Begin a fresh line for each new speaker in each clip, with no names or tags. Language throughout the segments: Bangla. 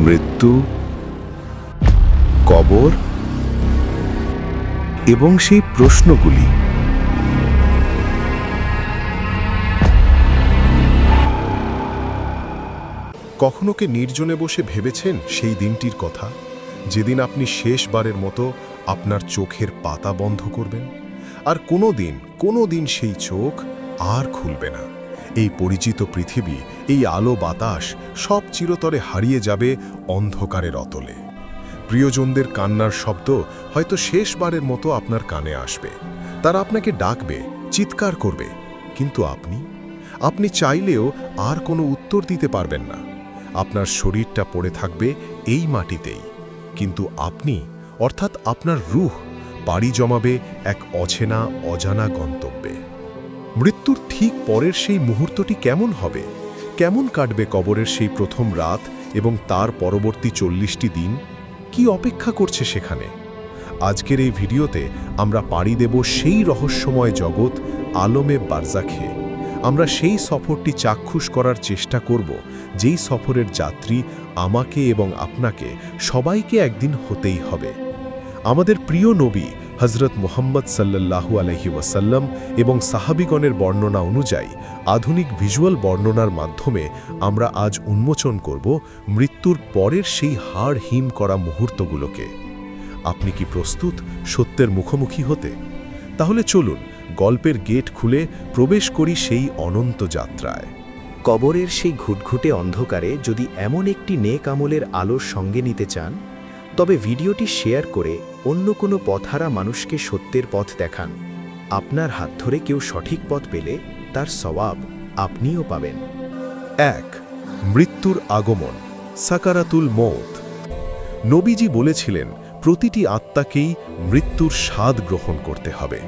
মৃত্যু, কবর এবং সেই প্রশ্নগুলি।
কখনো কি নির্জনে বসে ভেবেছেন সেই দিনটির কথা? যেদিন আপনি শেষবারের মতো আপনার চোখের পাতা বন্ধ করবেন। আর কোনো দিন কোনো দিন সেই চোখ আর খুলবে না। এই পরিচিত পৃথিবী, এই আলো বাতাস সব চিরতরে হারিয়ে যাবে অন্ধকারের অতলে। প্রিয়জনদের কান্নার শব্দ হয়তো শেষবারের মতো আপনার কানে আসবে। তারা আপনাকে ডাকবে, চিৎকার করবে। কিন্তু আপনি? আপনি চাইলেও আর কোনো উত্তর দিতে পারবেন না। আপনার শরীরটা পড়ে থাকবে এই মাটিতেই। কিন্তু আপনি, অর্থাৎ আপনার রুহ পাড়ি জমাবে এক অচেনা, অজানা গন্তব্যে মৃত্যুর ঠিক পরের সেই মুহূর্তটি কেমন হবে? কেমন কাটবে কবরের সেই প্রথম রাত এবং তার পরবর্তী চল্লিশটি দিন? কি অপেক্ষা করছে সেখানে? আজকের এই ভিডিওতে আমরা পাড়ি দেব সেই রহস্যময় জগৎ আলমে বারজাখে। আমরা সেই সফরটি চাক্ষুষ করার চেষ্টা করব, যেই সফরের যাত্রী আমাকে এবং আপনাকে সবাইকে একদিন হতেই হবে। আমাদের প্রিয় নবী হজরত মোহাম্মদ সাল্লাল্লাহু আলহি ওয়াসাল্লাম এবং সাহাবিগণের বর্ণনা অনুযায়ী আধুনিক ভিজুয়াল বর্ণনার মাধ্যমে আমরা আজ উন্মোচন করব মৃত্যুর পরের সেই হাড় হিম করা মুহূর্তগুলোকে। আপনি কি প্রস্তুত সত্যের মুখোমুখি হতে? তাহলে চলুন গল্পের গেট খুলে প্রবেশ করি সেই অনন্ত যাত্রায়।
কবরের সেই ঘুটঘুটে অন্ধকারে যদি এমন একটি নেক আমলের আলোর সঙ্গে নিতে চান তবে ভিডিওটি শেয়ার করে অন্য কোনো পথহারা মানুষকে সত্যের পথ দেখান। আপনার হাত ধরে কেউ সঠিক পথ পেলে তার সওয়াব আপনিও পাবেন।
এক, মৃত্যুর আগমন, সাকারাতুল মৌত নবীজি বলেছিলেন, প্রতিটি আত্মাকেই মৃত্যুর স্বাদ গ্রহণ করতে হবে।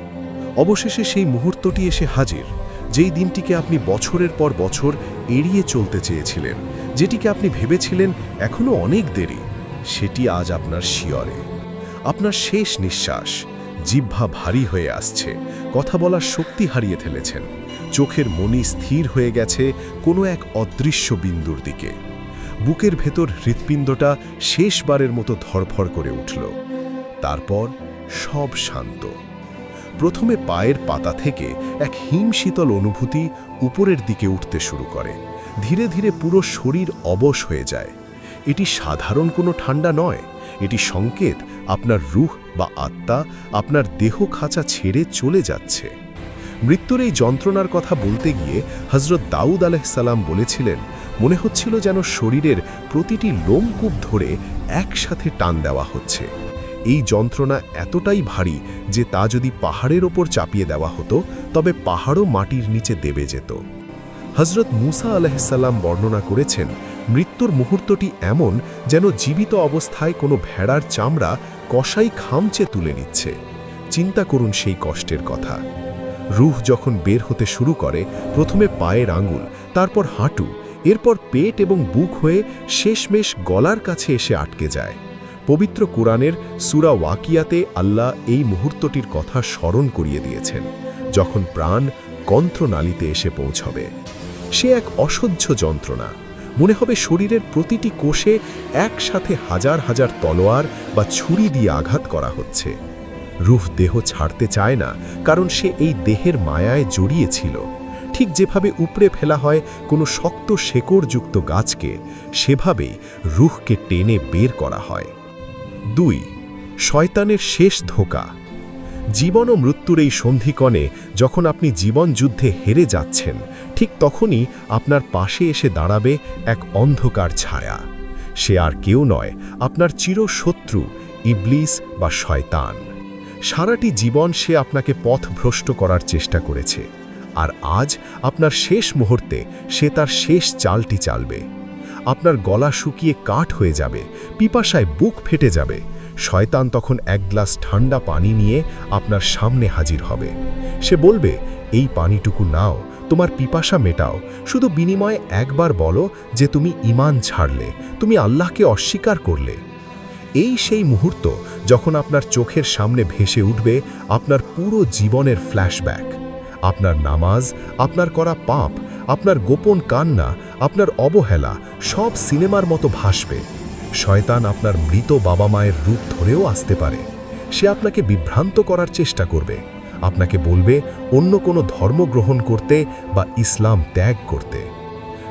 অবশেষে সেই মুহূর্তটি এসে হাজির, যেই দিনটিকে আপনি বছরের পর বছর এড়িয়ে চলতে চেয়েছিলেন, যেটিকে আপনি ভেবেছিলেন এখনও অনেক দেরি। সেটি আজ আপনার শিয়রে। আপনার শেষ নিঃশ্বাস, জিহ্বা ভারী হয়ে আসছে, কথা বলার শক্তি হারিয়ে ফেলেছেন। চোখের মনি স্থির হয়ে গেছে কোনো এক অদৃশ্য বিন্দুর দিকে। বুকের ভেতর হৃৎপিণ্ডটা শেষবারের মতো ধরফর করে উঠল। তারপর সব শান্ত। প্রথমে পায়ের পাতা থেকে এক হিমশীতল অনুভূতি উপরের দিকে উঠতে শুরু করে। ধীরে ধীরে পুরো শরীর অবশ হয়ে যায়। এটি সাধারণ কোনো ঠান্ডা নয়। এটি সংকেত, আপনার রুহ বা আত্মা, আপনার দেহ খাঁচা ছেড়ে চলে যাচ্ছে। মৃত্যুর এই যন্ত্রণার কথা বলতে গিয়ে হজরত দাউদ আলাইসাল্লাম বলেছিলেন, মনে হচ্ছিল যেন শরীরের প্রতিটি লোমকূপ ধরে একসাথে টান দেওয়া হচ্ছে। এই যন্ত্রণা এতটাই ভারী যে তা যদি পাহাড়ের ওপর চাপিয়ে দেওয়া হতো, তবে পাহাড়ও মাটির নিচে দেবে যেত। হজরত মুসা আলাহিসাল্লাম বর্ণনা করেছেন মৃত্যুর মুহূর্তটি এমন যেন জীবিত অবস্থায় কোনো ভেড়ার চামড়া কষাই খামচে তুলে নিচ্ছে। চিন্তা করুন সেই কষ্টের কথা। রুহ যখন বের হতে শুরু করে, প্রথমে পায়ের আঙুল, তারপর হাঁটু, এরপর পেট এবং বুক হয়ে শেষমেশ গলার কাছে এসে আটকে যায়। পবিত্র কোরআনের সুরা ওয়াকিয়াতে আল্লাহ এই মুহূর্তটির কথা স্মরণ করিয়ে দিয়েছেন, যখন প্রাণ কন্ত্রনালীতে এসে পৌঁছবে। সে এক অসহ্য যন্ত্রণা। মনে হবে শরীরের প্রতিটি কোষে একসাথে হাজার হাজার তলোয়ার বা ছুরি দিয়ে আঘাত করা হচ্ছে। রুফ দেহ ছাড়তে চায় না, কারণ সে এই দেহের মায়ায় জড়িয়েছিল। ঠিক যেভাবে উপড়ে ফেলা হয় কোনো শক্ত শেকড়যুক্ত গাছকে, সেভাবেই রুহকে টেনে বের করা হয়। দুই, শয়তানের শেষ ধোকা। জীবন ও মৃত্যুর এই সন্ধিকণে যখন আপনি জীবন যুদ্ধে হেরে যাচ্ছেন, ঠিক তখনই আপনার পাশে এসে দাঁড়াবে এক অন্ধকার ছায়া। সে আর কেউ নয়, আপনার চিরশত্রু, ইবলিস বা শয়তান। সারাটি জীবন সে আপনাকে পথভ্রষ্ট করার চেষ্টা করেছে, আর আজ আপনার শেষ মুহূর্তে সে তার শেষ চালটি চালবে। আপনার গলা শুকিয়ে কাঠ হয়ে যাবে, পিপাসায় বুক ফেটে যাবে শয়তান তখন এক গ্লাস ঠান্ডা পানি নিয়ে আপনার সামনে হাজির হবে। সে বলবে, এই পানিটুকু নাও, তোমার পিপাসা মেটাও। শুধু বিনিময়ে একবার বলো যে তুমি ইমান ছাড়লে, তুমি আল্লাহকে অস্বীকার করলে। এই সেই মুহূর্ত যখন আপনার চোখের সামনে ভেসে উঠবে আপনার পুরো জীবনের ফ্ল্যাশব্যাক। আপনার নামাজ, আপনার করা পাপ, আপনার গোপন কান্না, আপনার অবহেলা সব সিনেমার মতো ভাসবে।
শয়তান আপনার মৃত বাবা মায়ের রূপ ধরেও আসতে পারে। সে আপনাকে বিভ্রান্ত করার চেষ্টা করবে। আপনাকে বলবে, অন্য কোনো ধর্ম গ্রহণ করতে বা ইসলাম ত্যাগ করতে।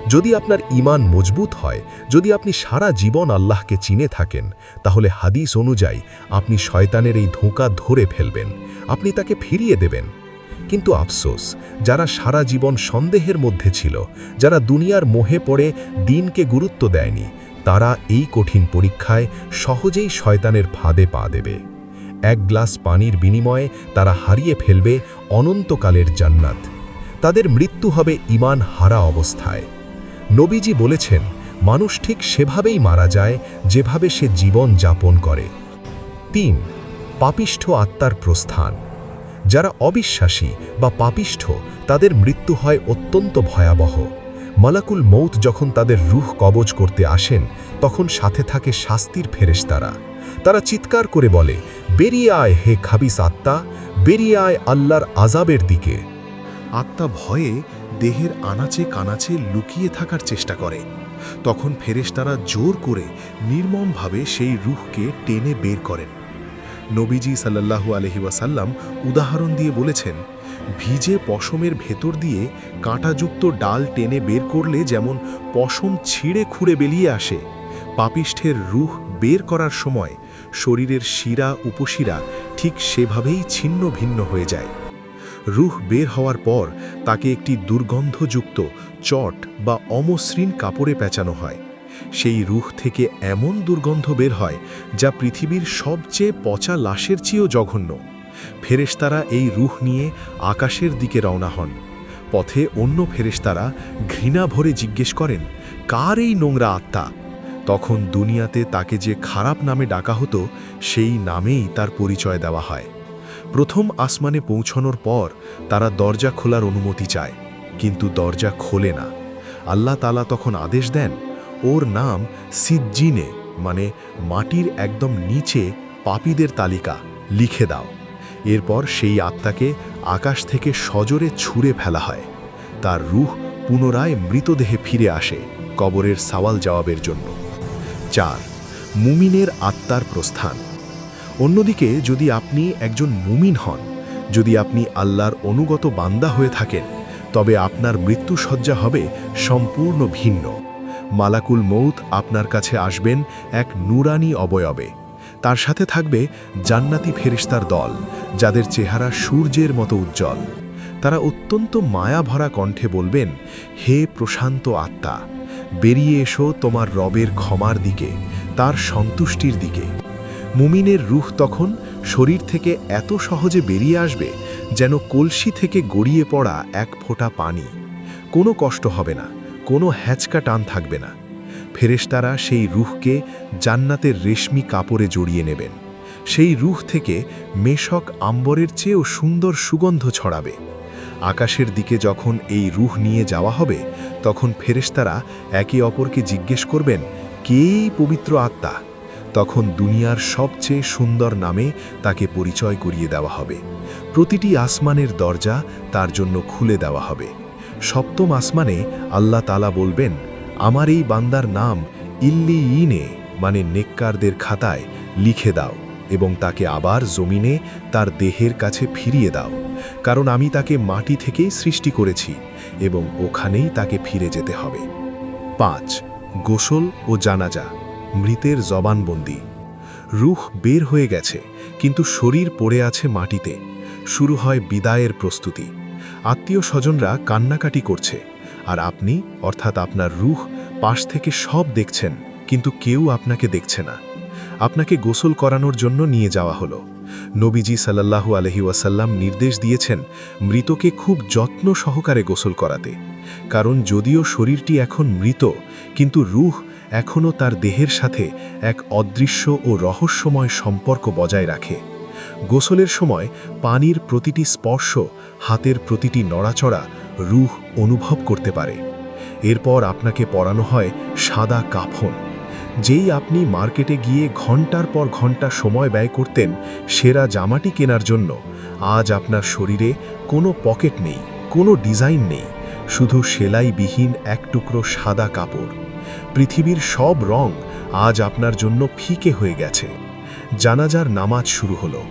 যদি আপনার ইমান মজবুত হয়, যদি আপনি সারা জীবন আল্লাহকে চিনে থাকেন, তাহলে হাদিস অনুযায়ী আপনি শয়তানের এই ধোঁকা ধরে ফেলবেন, আপনি তাকে ফিরিয়ে দেবেন। কিন্তু আফসোস, যারা সারা জীবন সন্দেহের মধ্যে ছিল, যারা দুনিয়ার মোহে পড়ে দিনকে গুরুত্ব দেয়নি তারা এই কঠিন পরীক্ষায় সহজেই শয়তানের ফাঁদে পা দেবে। এক গ্লাস পানির বিনিময়ে তারা হারিয়ে ফেলবে অনন্তকালের জান্নাত। তাদের মৃত্যু হবে ইমান হারা অবস্থায়। নবীজি বলেছেন, মানুষ ঠিক সেভাবেই মারা যায়, যেভাবে সে জীবন যাপন করে। তিন, পাপিষ্ঠ আত্মার প্রস্থান। যারা অবিশ্বাসী বা পাপিষ্ঠ, তাদের মৃত্যু হয় অত্যন্ত ভয়াবহ। মালাকুল মৌত যখন তাদের রুহ কবজ করতে আসেন, তখন সাথে থাকে শাস্তির ফেরেশতারা। তারা চিৎকার করে বলে, বেরিয়ে আয় হে খাবিস আত্মা, বেরিয়ে আয় আল্লাহর আজাবের দিকে।
আত্মা ভয়ে দেহের আনাচে কানাচে লুকিয়ে থাকার চেষ্টা করে। তখন ফেরেশতারা জোর করে নির্মমভাবে সেই রুহকে টেনে বের করেন। নবীজি সাল্লাল্লাহু আলহি উদাহরণ দিয়ে বলেছেন ভিজে পশমের ভেতর দিয়ে কাঁটাযুক্ত ডাল টেনে বের করলে যেমন পশম ছিঁড়ে খুঁড়ে বেরিয়ে আসে, পাপিষ্ঠের রুহ বের করার সময় শরীরের শিরা, উপশিরা ঠিক সেভাবেই ছিন্ন ভিন্ন হয়ে যায়। রুহ বের হওয়ার পর তাকে একটি দুর্গন্ধযুক্ত, চট বা অমসৃণ কাপড়ে পেঁচানো হয়। সেই রুহ থেকে এমন দুর্গন্ধ বের হয় যা পৃথিবীর সবচেয়ে পচা লাশের চেয়েও জঘন্য। ফেরেশতারা এই রুহ নিয়ে আকাশের দিকে রওনা হন। পথে অন্য ফেরেশতারা ঘৃণা ভরে জিজ্ঞেস করেন, কার এই নোংরা আত্মা? তখন দুনিয়াতে তাকে যে খারাপ নামে ডাকা হতো, সেই নামেই তার পরিচয় দেওয়া হয়। প্রথম আসমানে পৌঁছানোর পর তারা দরজা খোলার অনুমতি চায়, কিন্তু দরজা খোলে না। আল্লাহ তালা তখন আদেশ দেন, ওর নাম সিজ্জিনে মানে মাটির একদম নিচে পাপীদের তালিকা, লিখে দাও। এরপর সেই আত্মাকে আকাশ থেকে সজোরে ছুঁড়ে ফেলা হয়। তার রুহ পুনরায় মৃতদেহে ফিরে আসে কবরের সওয়াল জবাবের জন্য। চার, মুমিনের আত্মার প্রস্থান। অন্যদিকে যদি আপনি একজন মুমিন হন, যদি আপনি আল্লাহর অনুগত বান্দা হয়ে থাকেন, তবে আপনার মৃত্যুসজ্জা হবে সম্পূর্ণ ভিন্ন। মালাকুল মৌত আপনার কাছে আসবেন এক নুরানি অবয়বে। তার সাথে থাকবে জান্নাতি ফেরিস্তার দল, যাদের চেহারা সূর্যের মতো উজ্জ্বল। তারা অত্যন্ত মায়া ভরা কণ্ঠে বলবেন, হে প্রশান্ত আত্মা, বেরিয়ে এসো তোমার রবের ক্ষমার দিকে, তার সন্তুষ্টির দিকে। মুমিনের রুহ তখন শরীর থেকে এত সহজে বেরিয়ে আসবে যেন কলসি থেকে গড়িয়ে পড়া এক ফোঁটা পানি। কোনো কষ্ট হবে না, কোনো হ্যাচকা টান থাকবে না। ফেরেশতারা সেই রুহকে জান্নাতের রেশমি কাপড়ে জড়িয়ে নেবেন। সেই রুহ থেকে মেশক আম্বরের চেয়েও সুন্দর সুগন্ধ ছড়াবে। আকাশের দিকে যখন এই রুহ নিয়ে যাওয়া হবে, তখন ফেরেশতারা একে অপরকে জিজ্ঞেস করবেন কেই পবিত্র আত্মা? তখন দুনিয়ার সবচেয়ে সুন্দর নামে তাকে পরিচয় করিয়ে দেওয়া হবে। প্রতিটি আসমানের দরজা তার জন্য খুলে দেওয়া হবে। সপ্তম আসমানে আল্লাহ তালা বলবেন আমার এই বান্দার নাম ইল্লি ইনে মানে নেককারদের খাতায় লিখে দাও এবং তাকে আবার জমিনে তার দেহের কাছে ফিরিয়ে দাও, কারণ আমি তাকে মাটি থেকেই সৃষ্টি করেছি এবং ওখানেই তাকে ফিরে যেতে হবে। পাঁচ, গোসল ও জানাজা, মৃতের জবানবন্দি। রুহ বের হয়ে গেছে, কিন্তু শরীর পড়ে আছে মাটিতে। শুরু হয় বিদায়ের প্রস্তুতি। আত্মীয় স্বজনরা কান্নাকাটি করছে। আর আপনি, অর্থাৎ আপনার রুহ, পাশ থেকে সব দেখছেন, কিন্তু কেউ আপনাকে দেখছে না। আপনাকে গোসল করানোর জন্য নিয়ে যাওয়া হলো। নবীজি সাল্লাল্লাহু আলহি ওয়াসাল্লাম নির্দেশ দিয়েছেন, মৃতকে খুব যত্ন সহকারে গোসল করাতে। কারণ যদিও শরীরটি এখন মৃত, কিন্তু রুহ এখনও তার দেহের সাথে এক অদৃশ্য ও রহস্যময় সম্পর্ক বজায় রাখে। গোসলের সময় পানির প্রতিটি স্পর্শ, হাতের প্রতিটি নড়াচড়া রুহ অনুভব করতে পারে। এরপর আপনাকে পরানো হয় সাদা কাফন। যেই আপনি মার্কেটে গিয়ে ঘণ্টার পর ঘণ্টা সময় ব্যয় করতেন সেরা জামাটি কেনার জন্য আজ আপনার শরীরে কোনো পকেট নেই, কোনো ডিজাইন নেই, শুধু সেলাইবিহীন এক টুকরো সাদা কাপড়। পৃথিবীর সব রং
আজ আপনার জন্য ফিকে হয়ে গেছে। জানাজার নামাজ শুরু হলো।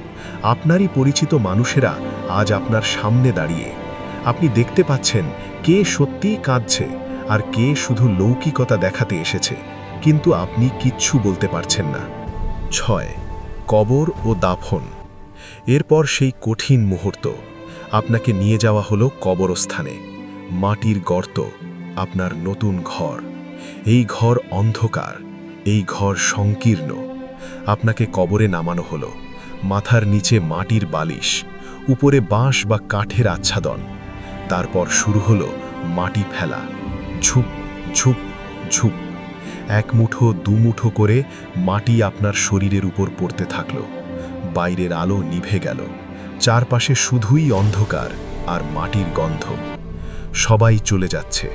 আপনারই পরিচিত মানুষেরা আজ আপনার সামনে দাঁড়িয়ে আপনি দেখতে পাচ্ছেন কে সত্যিই কাঁদছে আর কে শুধু লৌকিকতা দেখাতে এসেছে। কিন্তু আপনি কিচ্ছু বলতে পারছেন না। ছয়, কবর ও দাফন। এরপর সেই কঠিন মুহূর্ত। আপনাকে নিয়ে যাওয়া হলো কবরস্থানে। মাটির গর্ত, আপনার নতুন ঘর। এই ঘর অন্ধকার, এই ঘর সংকীর্ণ। আপনাকে কবরে নামানো হলো। মাথার নিচে মাটির বালিশ, উপরে বাঁশ বা কাঠের আচ্ছাদন। তারপর শুরু হলো মাটি ফেলা। ঝুপ ঝুপ ঝুপ। এক মুঠো দুমুঠো করে মাটি আপনার শরীরের উপর পড়তে থাকল। বাইরের আলো নিভে গেল। চারপাশে শুধুই অন্ধকার আর মাটির গন্ধ। সবাই চলে যাচ্ছে।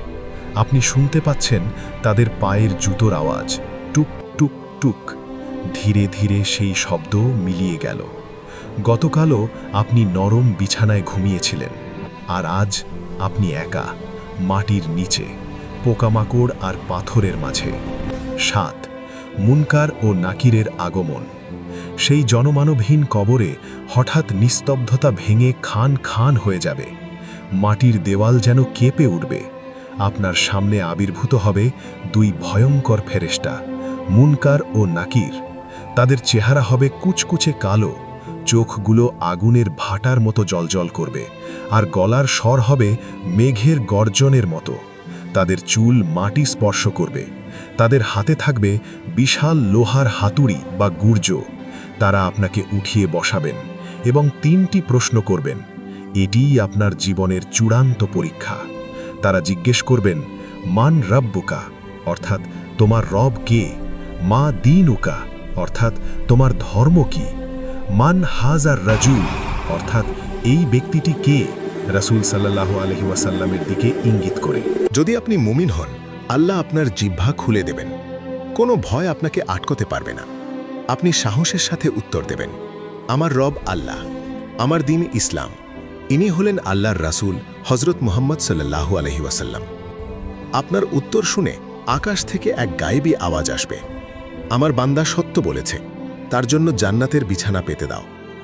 আপনি শুনতে পাচ্ছেন তাদের পায়ের জুতোর আওয়াজ। টুক টুক টুক। ধীরে ধীরে সেই শব্দ মিলিয়ে গেল। গতকালও আপনি নরম বিছানায় ঘুমিয়েছিলেন। আর আজ আপনি একা, মাটির নিচে, পোকামাকড় আর পাথরের মাঝে। সাত, মুনকার ও নাকিরের আগমন। সেই জনমানবহীন কবরে হঠাৎ নিস্তব্ধতা ভেঙে খান খান হয়ে যাবে। মাটির দেওয়াল যেন কেঁপে উঠবে। আপনার সামনে আবির্ভূত হবে দুই ভয়ঙ্কর ফেরেস্টা মুনকার ও নাকির। তাদের চেহারা হবে কুচকুচে কালো চোখগুলো আগুনের ভাটার মতো জলজল করবে, আর গলার স্বর হবে মেঘের গর্জনের মতো। তাদের চুল মাটি স্পর্শ করবে। তাদের হাতে থাকবে বিশাল লোহার হাতুড়ি বা গুর্জ। তারা আপনাকে উঠিয়ে বসাবেন এবং তিনটি প্রশ্ন করবেন। এটিই আপনার জীবনের চূড়ান্ত পরীক্ষা। তারা জিজ্ঞেস করবেন, মান রব্বুকা? অর্থাৎ, তোমার রব কে? মা দিনুকা? অর্থাৎ, তোমার ধর্ম কি? মান হাজার রাজুল, অর্থাৎ এই ব্যক্তিটি কে? রাসূল সাল্লাল্লাহু আলহি ওয়াসাল্লামের দিকে ইঙ্গিত করে।
যদি আপনি মুমিন হন, আল্লাহ আপনার জিহ্বা খুলে দেবেন। কোনো ভয় আপনাকে আটকতে পারবে না। আপনি সাহসের সাথে উত্তর দেবেন, আমার রব আল্লাহ, আমার দিন ইসলাম। ইনি হলেন আল্লাহর রাসূল হজরত মোহাম্মদ সাল্লাল্লাহু আলহি ওয়াসাল্লাম। আপনার উত্তর শুনে আকাশ থেকে এক গায়েবী আওয়াজ আসবে। আমার বান্দা সত্য বলেছে তার জন্য জান্নাতের বিছানা পেতে দাও,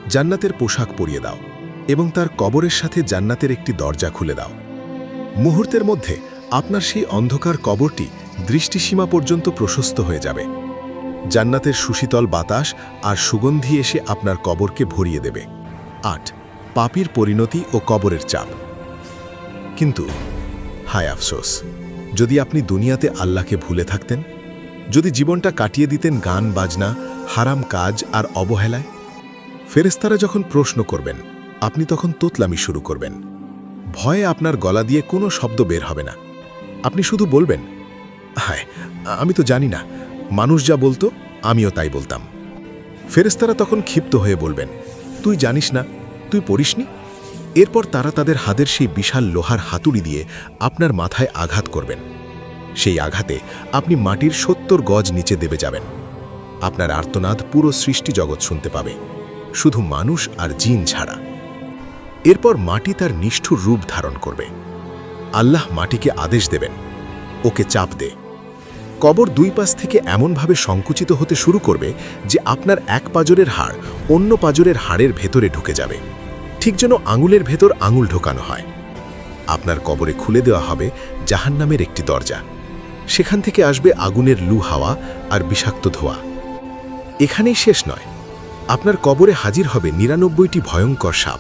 জান্নাতের পোশাক পরিয়ে দাও এবং তার কবরের সাথে জান্নাতের একটি দরজা খুলে দাও। মুহূর্তের মধ্যে আপনার সেই অন্ধকার কবরটি দৃষ্টিসীমা পর্যন্ত প্রশস্ত হয়ে যাবে। জান্নাতের সুশীতল বাতাস আর সুগন্ধি এসে আপনার কবরকে ভরিয়ে দেবে। আট, পাপির পরিণতি ও কবরের চাপ। কিন্তু, হায় আফসোস, যদি আপনি দুনিয়াতে আল্লাহকে ভুলে থাকতেন, যদি জীবনটা কাটিয়ে দিতেন গান, বাজনা হারাম কাজ আর অবহেলায়? ফেরেস্তারা যখন প্রশ্ন করবেন, আপনি তখন তোতলামি শুরু করবেন। ভয়ে আপনার গলা দিয়ে কোনো শব্দ বের হবে না। আপনি শুধু বলবেন, হায়, আমি তো জানি না। মানুষ যা বলতো, আমিও তাই বলতাম। ফেরেস্তারা তখন ক্ষিপ্ত হয়ে বলবেন, তুই জানিস না, তুই পড়িসনি? এরপর তারা তাদের হাতের সেই বিশাল লোহার হাতুড়ি দিয়ে আপনার মাথায় আঘাত করবেন। সেই আঘাতে আপনি মাটির সত্তর গজ নিচে দেবে যাবেন। আপনার আর্তনাদ পুরো সৃষ্টি জগৎ শুনতে পাবে। শুধু মানুষ আর জিন ছাড়া। এরপর মাটি তার নিষ্ঠুর রূপ ধারণ করবে। আল্লাহ মাটিকে আদেশ দেবেন, ওকে চাপ দে। কবর দুই পাশ থেকে এমনভাবে সংকুচিত হতে শুরু করবে যে আপনার এক পাজরের হাড় অন্য পাজরের হাড়ের ভেতরে ঢুকে যাবে। ঠিক যেন আঙুলের ভেতর আঙুল ঢোকানো হয়। আপনার কবরে খুলে দেওয়া হবে জাহান্নামের একটি দরজা। সেখান থেকে আসবে আগুনের লু হাওয়া আর বিষাক্ত ধোয়া। এখানেই শেষ নয়। আপনার কবরে হাজির হবে নিরানব্বইটি ভয়ঙ্কর সাপ।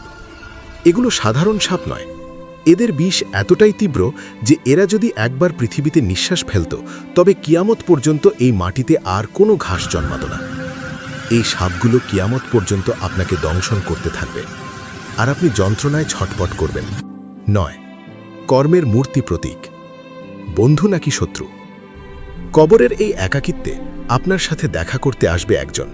এগুলো সাধারণ সাপ নয়। এদের বিষ এতটাই তীব্র যে এরা যদি একবার পৃথিবীতে নিঃশ্বাস ফেলত, তবে কিয়ামত পর্যন্ত এই মাটিতে আর কোনো ঘাস জন্মাত না। এই সাপগুলো কিয়ামত পর্যন্ত আপনাকে দংশন করতে থাকবে। আর আপনি যন্ত্রণায় ছটপট করবেন। নয়, কর্মের মূর্তি প্রতীক। বন্ধু নাকি শত্রু? কবরের এই একাকিত্বে আপনার সাথে দেখা করতে আসবে একজন।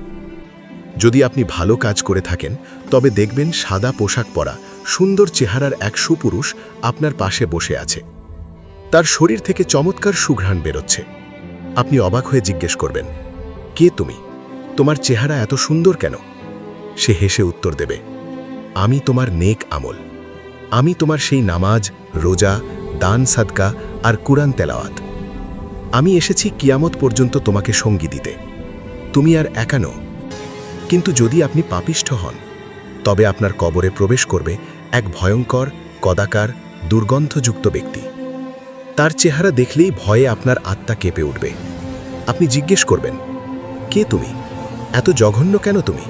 যদি আপনি ভালো কাজ করে থাকেন, তবে দেখবেন সাদা পোশাক পরা, সুন্দর চেহারার এক সুপুরুষ আপনার পাশে বসে আছে। তার শরীর থেকে চমৎকার সুঘ্রাণ বেরোচ্ছে। আপনি অবাক হয়ে জিজ্ঞেস করবেন, কে তুমি? তোমার চেহারা এত সুন্দর কেন? সে হেসে উত্তর দেবে, আমি তোমার নেক আমল। আমি তোমার সেই নামাজ, রোজা, দান সাদকা আর কুরআন তেলাওয়াত। আমি এসেছি কিয়ামত পর্যন্ত তোমাকে সঙ্গী দিতে। তুমি আর একানো কিন্তু যদি আপনি পাপিষ্ঠ হন, তবে আপনার কবরে প্রবেশ করবে এক ভয়ঙ্কর, কদাকার, দুর্গন্ধযুক্ত ব্যক্তি। তার চেহারা দেখলেই ভয়ে আপনার আত্মা কেঁপে উঠবে। আপনি জিজ্ঞেস করবেন, কে তুমি? এত জঘন্য কেন তুমি?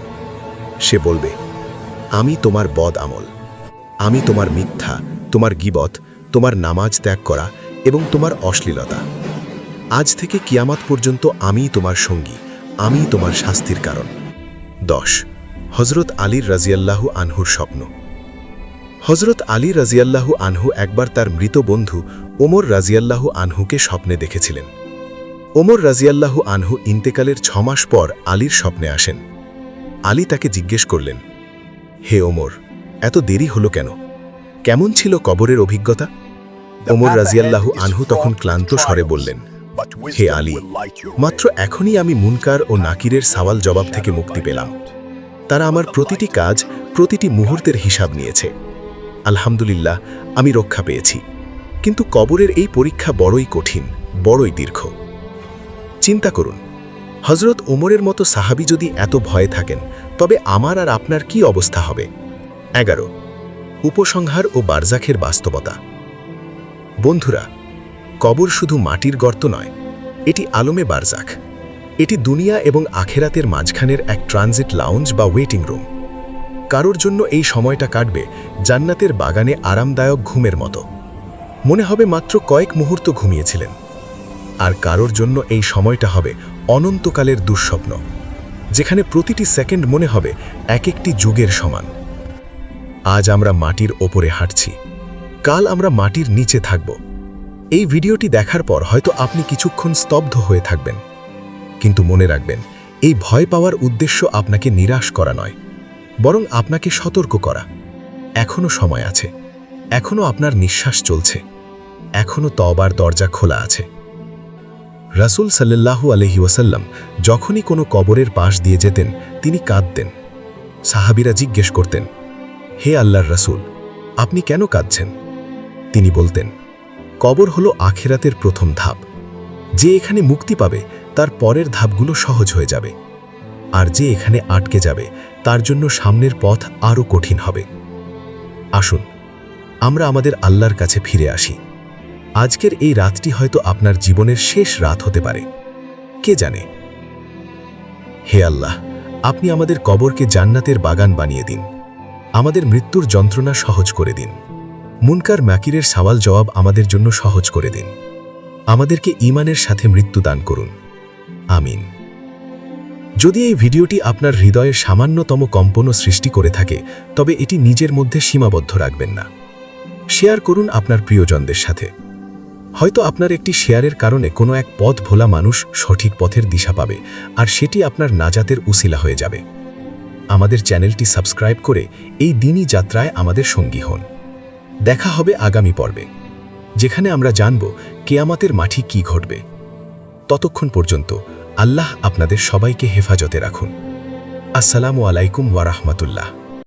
সে বলবে, আমি তোমার বদ আমল। আমি তোমার মিথ্যা, তোমার গিবত, তোমার নামাজ ত্যাগ করা এবং তোমার অশ্লীলতা। আজ থেকে কিয়ামাত পর্যন্ত আমি তোমার সঙ্গী আমি তোমার শাস্তির কারণ। দশ হজরত আলীর রাজিয়াল্লাহু আনহুর স্বপ্ন। হজরত আলী রাজিয়াল্লাহু আনহু একবার তার মৃত বন্ধু ওমর রাজিয়াল্লাহু আনহুকে স্বপ্নে দেখেছিলেন। ওমর রাজিয়াল্লাহু আনহু ইন্তেকালের ছমাস পর আলীর স্বপ্নে আসেন। আলী তাকে জিজ্ঞেস করলেন হে ওমর এত দেরি হলো কেন? কেমন ছিল কবরের অভিজ্ঞতা? ওমর রাজিয়াল্লাহু আনহু তখন ক্লান্ত স্বরে বললেন হে আলী মাত্র এখনই আমি মুনকার ও নাকিরের সওয়াল জবাব থেকে মুক্তি পেলাম। তারা আমার প্রতিটি কাজ প্রতিটি মুহূর্তের হিসাব নিয়েছে। আলহামদুলিল্লাহ আমি রক্ষা পেয়েছি। কিন্তু কবরের এই পরীক্ষা বড়ই কঠিন বড়ই দীর্ঘ। চিন্তা করুন হজরত ওমরের মতো সাহাবি যদি এত ভয়ে থাকেন তবে আমার আর আপনার কি অবস্থা হবে? এগারো উপসংহার ও বারজাখের বাস্তবতা। বন্ধুরা কবর শুধু মাটির গর্ত নয়, এটি আলমে বারজাখ এটি দুনিয়া এবং আখেরাতের মাঝখানের এক ট্রানজিট লাউঞ্জ বা ওয়েটিং রুম। কারোর জন্য এই সময়টা কাটবে জান্নাতের বাগানে আরামদায়ক ঘুমের মতো। মনে হবে মাত্র কয়েক মুহূর্ত ঘুমিয়েছিলেন। আর কারোর জন্য এই সময়টা হবে অনন্তকালের দুঃস্বপ্ন, যেখানে প্রতিটি সেকেন্ড মনে হবে এক একটি যুগের সমান। আজ আমরা মাটির ওপরে হাঁটছি। কাল আমরা মাটির নিচে থাকব। এই ভিডিওটি দেখার পর হয়তো আপনি কিছুক্ষণ স্তব্ধ হয়ে থাকবেন। কিন্তু মনে রাখবেন, এই ভয় পাওয়ার উদ্দেশ্য আপনাকে নিরাশ করা নয়, বরং আপনাকে সতর্ক করা। এখনও সময় আছে এখনও আপনার নিঃশ্বাস চলছে এখনও তবার দরজা খোলা আছে। রাসূল সাল্লাল্লাহু আলহি ওয়াসাল্লাম যখনই কোনো কবরের পাশ দিয়ে যেতেন, তিনি কাঁদতেন। সাহাবিরা জিজ্ঞেস করতেন, হে আল্লাহর রাসূল, আপনি কেন কাঁদছেন? তিনি বলতেন কবর হলো আখেরাতের প্রথম ধাপ। যে এখানে মুক্তি পাবে, তার পরের ধাপগুলো সহজ হয়ে যাবে। আর যে এখানে আটকে যাবে, তার জন্য সামনের পথ আরও কঠিন হবে। আসুন, আমরা আমাদের আল্লাহর কাছে ফিরে আসি। আজকের এই রাতটি হয়তো আপনার জীবনের শেষ রাত হতে পারে। কে জানে? হে আল্লাহ, আপনি আমাদের কবরকে জান্নাতের বাগান বানিয়ে দিন। আমাদের মৃত্যুর যন্ত্রণা সহজ করে দিন। মুনকার ম্যাকিরের সওয়াল জবাব আমাদের জন্য সহজ করে দিন। আমাদেরকে ইমানের সাথে মৃত্যু দান করুন। আমিন। যদি এই ভিডিওটি আপনার হৃদয়ে সামান্যতম কম্পনও সৃষ্টি করে থাকে, তবে এটি নিজের মধ্যে সীমাবদ্ধ রাখবেন না। শেয়ার করুন আপনার প্রিয়জনদের সাথে। হয়তো আপনার একটি শেয়ারের কারণে কোনো এক পথ ভোলা মানুষ সঠিক পথের দিশা পাবে, আর সেটি আপনার নাজাতের উসিলা হয়ে যাবে। আমাদের চ্যানেলটি সাবস্ক্রাইব করে এই দিনই যাত্রায় আমাদের সঙ্গী হন। দেখা হবে আগামী পর্বে, যেখানে আমরা জানব কেয়ামতের মাঠি কি ঘটবে। ততক্ষণ পর্যন্ত আল্লাহ আপনাদের সবাইকে হেফাজতে রাখুন। আসসালামু আলাইকুম ওয়ারাহমাতুল্লাহ